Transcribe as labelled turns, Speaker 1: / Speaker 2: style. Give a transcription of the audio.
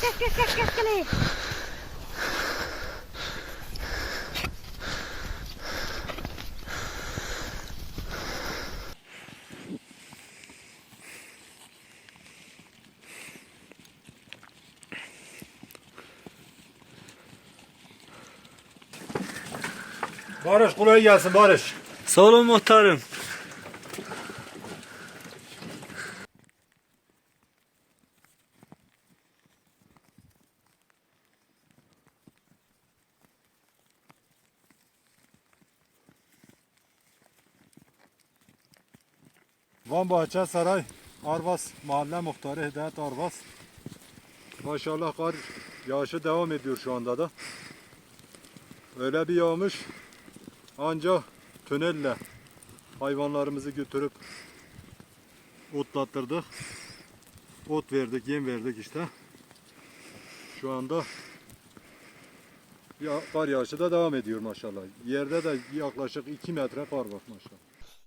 Speaker 1: gel gel gel gel gel.
Speaker 2: Barış kolay gelsin Barış.
Speaker 3: Sağ olun muhtarım.
Speaker 2: Van Bahçe Saray Arvas Mahalle Muhtarı Hidayet Arvas. Maşallah kar yağışı devam ediyor şu anda da. Öyle bir yağmış. Ancak tünelle hayvanlarımızı götürüp otlattırdık. Ot verdik, yem verdik işte. Şu anda ya, kar yağışı da devam ediyor maşallah. Yerde de yaklaşık 2 metre kar var maşallah.